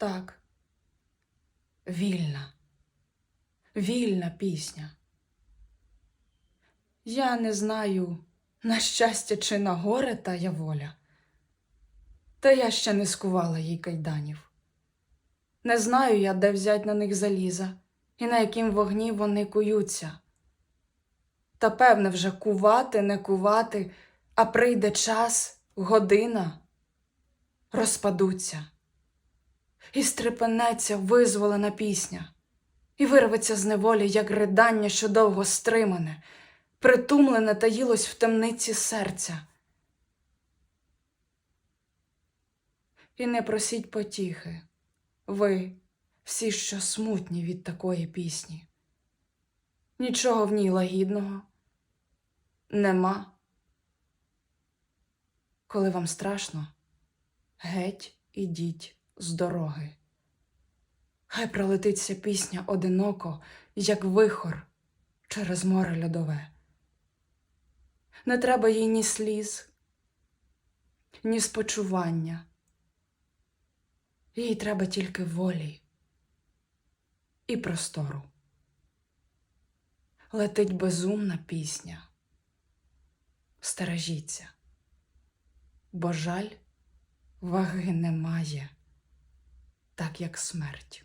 Так. Вільна. Вільна пісня. Я не знаю, на щастя чи на горе тая воля. Та я ще не скувала їй кайданів. Не знаю я, де взять на них заліза і на яким вогні вони куються. Та певне вже кувати, не кувати, а прийде час, година, розпадуться. І стрепенеться визволена пісня, і вирветься з неволі, як ридання, що довго стримане, притумлене таїлось в темниці серця. І не просіть потіхи, ви, всі, що смутні від такої пісні. Нічого в ній лагідного нема. Коли вам страшно, геть ідіть з дороги. Хай пролетиться пісня одиноко, як вихор через море льодове. Не треба їй ні сліз, ні спочування. Їй треба тільки волі і простору. Летить безумна пісня. Стережіться, бо жаль ваги немає, так як смерть.